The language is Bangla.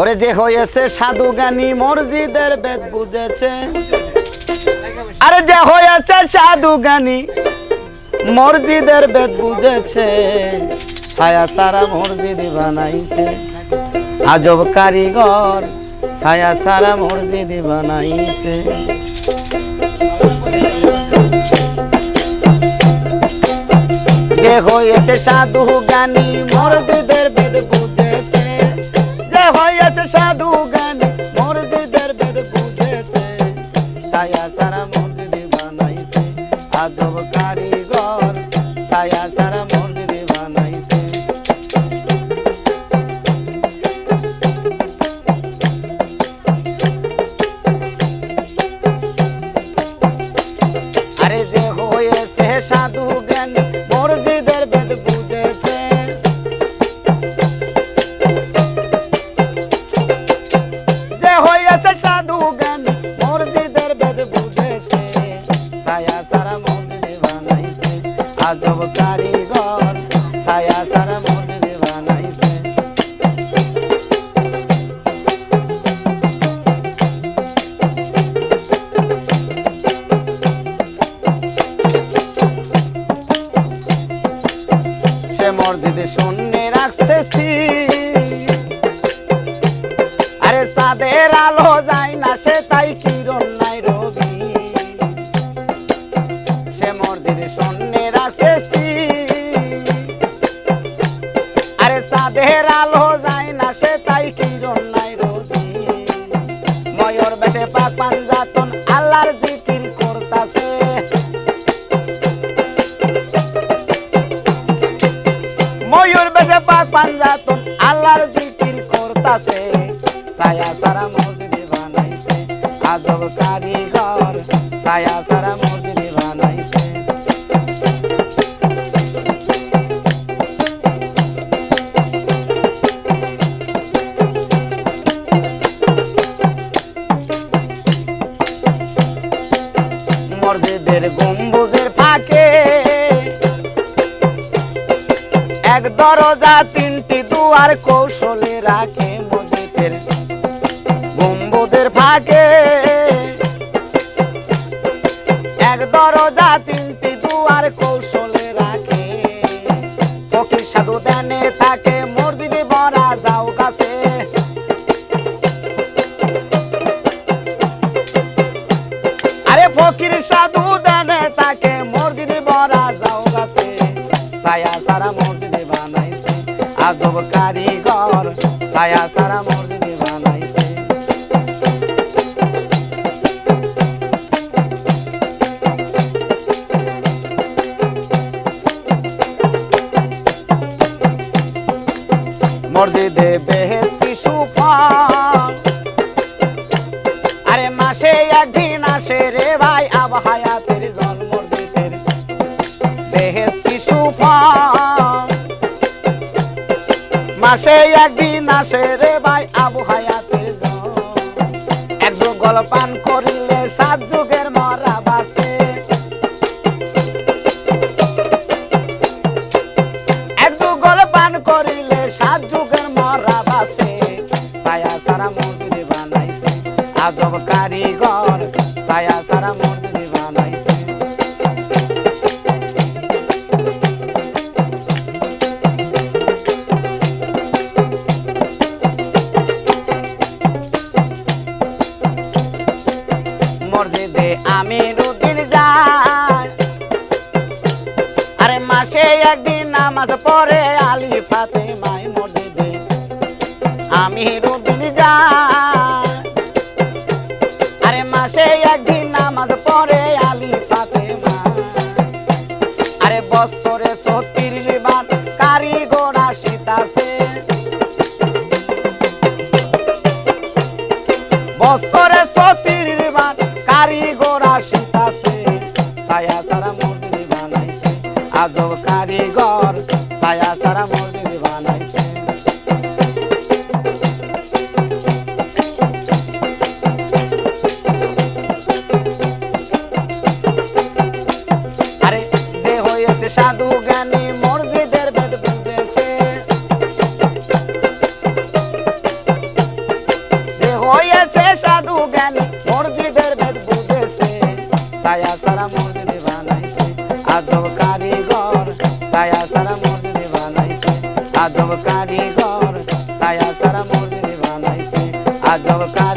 ওরে যে হয়েছে সাধু জ্ঞানী মসজিদের বেদ বুঝেছে। আরে যে হয়েছে সাধু জ্ঞানী মসজিদের বেদ বুঝেছে। ছায়া সারা মসজিদ বানাইছে। আজব কারিগর ছায়া সারা মসজিদ বানাইছে। যে হয়েছে সাধু জ্ঞানী মসজিদের আজব কারিগর ছায়া সারা আজব কারিগর ছায়া সারা মসজিদ বানাইছে সে মসজিদে শূন্য রাখছে আরে চাঁদের আলো যায় না, সে তাই কিরণ নাই রবি। সে মসজিদে শূন্য বেশে পাক পাঞ্জাতন আল্লাহর জিকির করতাছে। ময়ূর বেশে পাক পাঞ্জাতন আল্লাহর জিকির করতাছে। ছায়া সারা বানাইছে, আজব কারিগর, ছায়া সারা মসজিদের গম্বুজের ফাঁকে। এক দরজা, তিনটি দুয়ার কৌশলে রাখে মসজিদের গম্বুজের ফাঁকে। এক দরজা, তিনটি দুয়ার কৌশলে রাখে। ফকির সাধু দেনে আজব কারিগর ছায়া সারা মসজিদে বানাইছে মসজিদে বেহেস্তি রে ভাই জন্ম এক যুগল পান করিলে, সাত যুগের মরা বাসে। এক যুগল পান করিলে, সাত যুগের মরা বাসে। ছায়া সারা মসজিদ বানাইছে আজব কারিগর, ছায়া সারা মসজিদ নামাজ পড়ে আলি ফাতে মাই মসজিদে। আমি রুদিন যাই। আরে মাসে একদিন নামাজ পড়ে আলি ফাতে আরে বছরে ছত্রিশ বার কারিগর আসিতাছে বছরে ছায়া সারা মসজিদ ছায়া সারা মসজিদ বানাইছে আজব কারিগর ছায়া সারা মসজিদ বানাইছে আজব কারিগর।